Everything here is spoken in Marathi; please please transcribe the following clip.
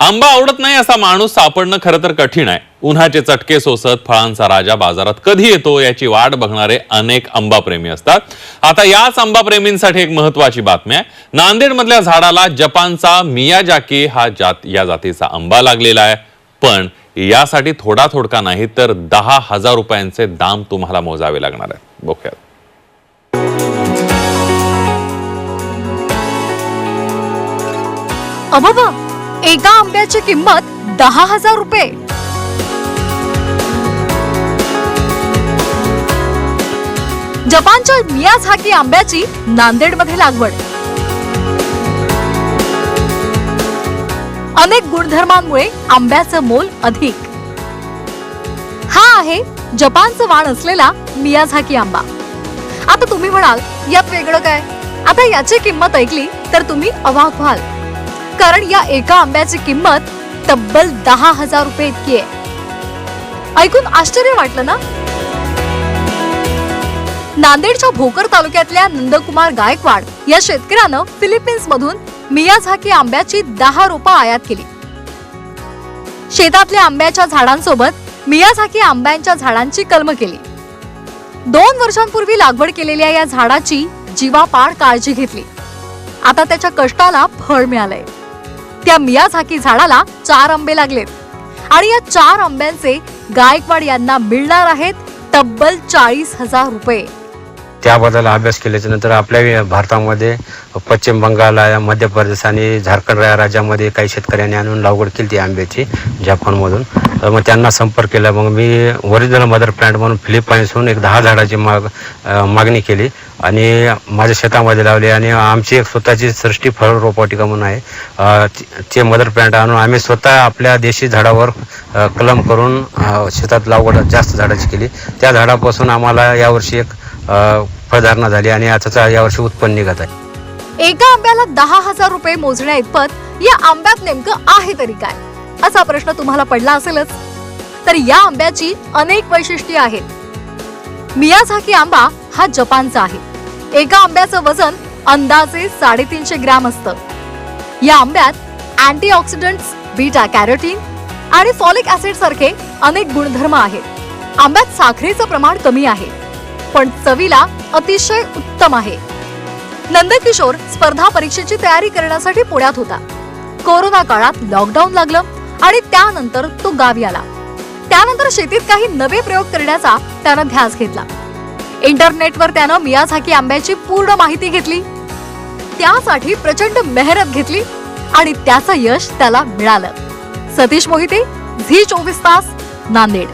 आंबा आवडत नाही असा माणूस सापडणं खरं तर कठीण आहे. उन्हाचे चटके सोसत फळांचा राजा बाजारात कधी येतो याची वाट बघणारे अनेक आंबाप्रेमी असतात. आता याच आंबाप्रेमींसाठी एक महत्वाची बातमी आहे. नांदेडमधल्या झाडाला जपानचा मियाजाकी हा जात या जातीचा आंबा लागलेला आहे. पण यासाठी थोडा थोडका नाही तर दहा हजार रुपयांचे दाम तुम्हाला मोजावे लागणार आहे बघूयात. अबाबा एका आंब्याची किंमत दहा हजार रुपये. जपानच्या मियाझाकी आंब्याची नांदेडमध्ये लागवड. अनेक गुणधर्मांमुळे आंब्याचं मोल अधिक. हा आहे जपानचं वाण असलेला मियाझाकी आंबा. आता तुम्ही म्हणाल यात वेगळं काय? आता याची किंमत ऐकली तर तुम्ही अवाक व्हाल. कारण या एका आंब्याची किंमत तब्बल दहा हजार रुपये इतकी आहे. ऐकून आश्चर्य वाटलं ना? नांदेडच्या भोकर तालुक्यातल्या नंदकुमार गायकवाड या शेतकऱ्यानं फिलिपिन्स मधून मियाझाकी आंब्याची दहा रोपं आयात केली. शेतातल्या आंब्याच्या झाडांसोबत मियाझाकी आंब्यांच्या झाडांची कलम केली. दोन वर्षांपूर्वी लागवड केलेल्या या झाडाची जीवापाड काळजी घेतली. आता त्याच्या कष्टाला फळ मिळालंय. त्या मियाझाकी झाडाला चार आंबे लागलेत. आणि या चार आंब्यांचे गायकवाड यांना मिळणार आहेत तब्बल चाळीस हजार रुपये. त्याबद्दल अभ्यास केल्याच्यानंतर आपल्या भारतामध्ये पश्चिम बंगाल मध्य प्रदेश आणि झारखंड या राज्यामध्ये काही शेतकऱ्यांनी आणून लागवड केली ती आंब्याची जपानमधून तर मग त्यांना संपर्क केला. मग मी ओरिजिनल मदर प्लांट म्हणून फिलिपाईन्सहून एक दहा झाडाची माग मागणी केली आणि माझ्या शेतामध्ये लावली आणि आमची एक स्वतःची सृष्टी फळ रोपवाटिका म्हणून आहे. ते मदर प्लांट आणून आम्ही स्वतः आपल्या देशी झाडावर कलम करून शेतात लागवड जास्त झाडाची केली. त्या झाडापासून आम्हाला यावर्षी एक फळधारणा झाली आणि आता यावर्षी उत्पन्न निघत आहे. एका आंब्याला दहा हजार रुपये मोजण्या इतपत या आंब्यात नेमकं आहे तरी काय? असा प्रश्न तुम्हाला पडला असेलच. तर या आंब्याची अनेक वैशिष्ट्ये आहेत. मियाझाकी आंबा हा जपानचा आहे. एका आंब्याचं वजन अंदाजे साडेतीनशे ग्रॅम असतं. या आंब्यात अँटीऑक्सिडंट्स बीटा कॅरोटीन आणि फॉलिक ऍसिड सारखे अनेक गुणधर्म आहेत. आंब्यात साखरेचं प्रमाण कमी आहे. पण चवीला अतिशय उत्तम आहे. नंदकिशोर स्पर्धा परीक्षेची तयारी करण्यासाठी पुण्यात होता. कोरोना काळात लॉकडाऊन लागलं आणि त्यानंतर तो गावी आला. त्यानंतर शेतीत काही नवे प्रयोग करण्याचा त्यानं ध्यास घेतला. इंटरनेटवर त्यानं मियाझाकी आंब्याची पूर्ण माहिती घेतली. त्यासाठी प्रचंड मेहनत घेतली आणि त्याचं यश त्याला मिळालं. सतीश मोहिते झी चोवीस तास नांदेड.